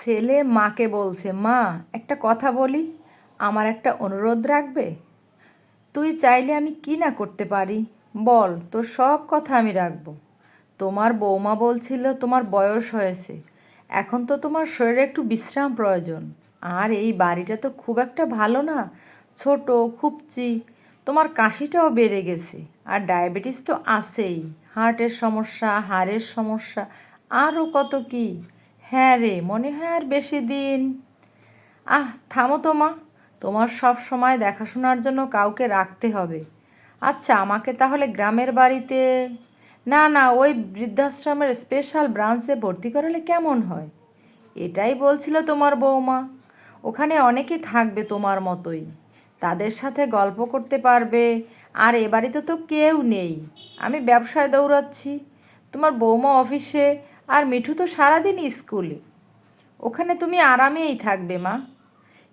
ছেলে মাকে বলছে, মা, একটা কথা বলি, আমার একটা অনুরোধ রাখবে? তুই চাইলে আমি কি না করতে পারি? বল, তোর সব কথা আমি রাখব। তোমার বৌমা বলছিল তোমার বয়স হয়েছে, এখন তো তোমার শরীরে একটু বিশ্রাম প্রয়োজন। আর এই বাড়িটা তো খুব একটা ভালো না, ছোট খুবচি তোমার কাশিটাও বেড়ে গেছে। আর ডায়াবেটিস তো আছেই, হার্টের সমস্যা, হাড়ের সমস্যা, আরও কত কি? হ্যাঁ রে, মনে হয় আর বেশি দিন। আহ, থামো তো মা, তোমার সব সময় দেখাশোনার জন্য কাউকে রাখতে হবে। আচ্ছা আমাকে তাহলে গ্রামের বাড়িতে, না না, ওই বৃদ্ধাশ্রমের স্পেশাল ব্রাঞ্চে ভর্তি করালে কেমন হয়? এটাই বলছিল তোমার বৌমা। ওখানে অনেকে থাকবে তোমার মতোই। তাদের সাথে গল্প করতে পারবে। আর এ বাড়িতে তো কেউ নেই। আমি ব্যবসায় দৌড়াচ্ছি। তোমার বৌমা অফিসে আর মিঠু তো সারাদিন স্কুলে। ওখানে তুমি আরামেই থাকবে, মা।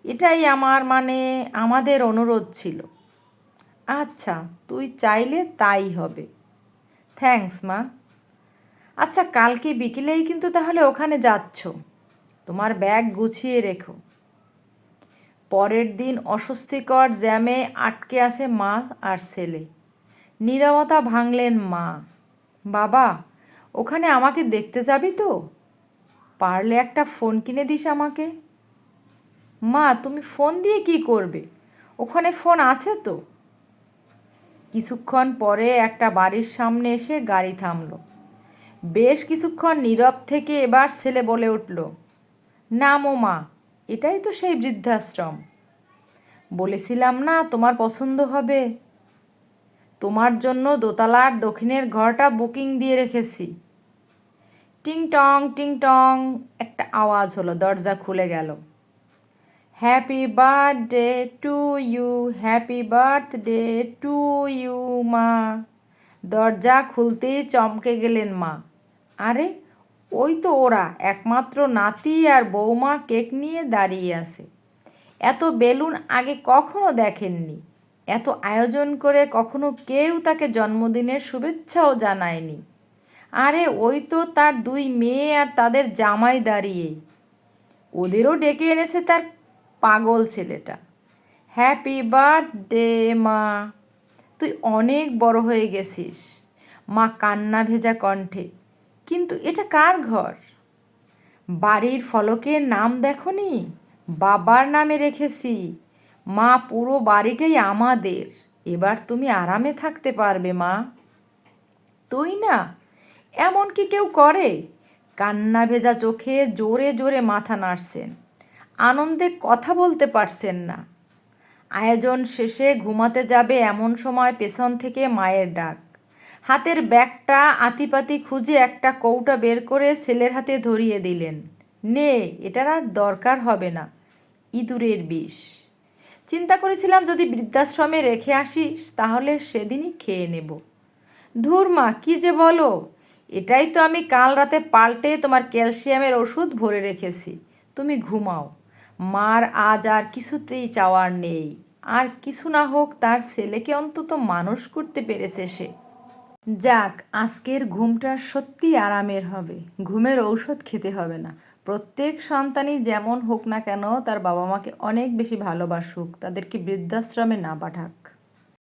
এটাই আমার মানে আমাদের অনুরোধ ছিল। আচ্ছা তুই চাইলে তাই হবে। থ্যাঙ্কস, মা। আচ্ছা কালকে বিকেলেই কিন্তু তাহলে ওখানে যাচ্ছ। তোমার ব্যাগ গুছিয়ে রেখো। পরের দিন অস্বস্তিকর জ্যামে আটকে আছে মা আর ছেলে। নীরবতা ভাঙলেন মা। বাবা ওখানে আমাকে দেখতে যাবি তো? পারলে একটা ফোন কিনে দিস আমাকে। মা, তুমি ফোন দিয়ে কি করবে? ওখানে ফোন আছে তো? কিছুক্ষণ পরে একটা বাড়ির সামনে এসে গাড়ি থামল। বেশ কিছুক্ষণ নীরব থেকে এবার ছেলে বলে উঠল নামো মা, এটাই তো সেই বৃদ্ধাশ্রম। বলেছিলাম না তোমার পছন্দ হবে। তোমার জন্য দোতলার দক্ষিণের ঘরটা বুকিং দিয়ে রেখেছি। টিং টং টিং টং, একটা আওয়াজ হলো, দরজা খুলে গেল। Happy birthday to you happy birthday to you মা। দরজা খুলতেই চমকে গেলেন মা। আরে, ওই তো ওরা, একমাত্র নাতি আর বৌমা কেক নিয়ে দাঁড়িয়ে আছে। এত বেলুন আগে কখনো দেখেননি। এত আয়োজন করে কখনো কেউ তাকে জন্মদিনের শুভেচ্ছাও জানায়নি। আরে, ওই তো তার দুই মেয়ে আর তাদের জামাই দাঁড়িয়ে। ওদেরও ডেকে এনেছে তার পাগল ছেলেটা। হ্যাপি বার্থডে, মা। তুই অনেক বড় হয়ে গেছিস। মা কান্না ভেজা কণ্ঠে। কিন্তু এটা কার ঘর? বাড়ির ফলকের নাম দেখনি? বাবার নামে রেখেছি। মা, পুরো বাড়িটাই আমাদের। এবার তুমি আরামে থাকতে পারবে, মা। তুই না, এমন কি কেউ করে? কান্না ভেজা চোখে জোরে জোরে মাথা নাড়ছেন। আনন্দে কথা বলতে পারছেন না। আয়োজন শেষে ঘুমাতে যাবে এমন সময় পেছন থেকে মায়ের ডাক। হাতের ব্যাগটা আতিপাতি খুঁজে একটা কৌটা বের করে ছেলের হাতে ধরিয়ে দিলেন। নে, এটার আর দরকার হবে না। ইঁদুরের বিষ। চিন্তা করেছিলাম যদি বৃদ্ধাশ্রমে রেখে আসিস, তাহলে সেদিনই খেয়ে নেব। ধুর মা, কী যে বলো? এটাই তো আমি কাল রাতে পাল্টে তোমার ক্যালসিয়ামের ওষুধ ভরে রেখেছি। তুমি ঘুমাও। মার আজ আর কিছুতেই চাওয়ার নেই। আর কিছু না হোক, তার ছেলেকে অন্তত মানুষ করতে পেরেছে সে। যাক, আজকের ঘুমটা সত্যি আরামের হবে। ঘুমের ঔষধ খেতে হবে না। প্রত্যেক সন্তানই যেমন হোক না কেন তার বাবা মাকে অনেক বেশি ভালোবাসুক, তাদেরকে বৃদ্ধাশ্রমে না পাঠাক।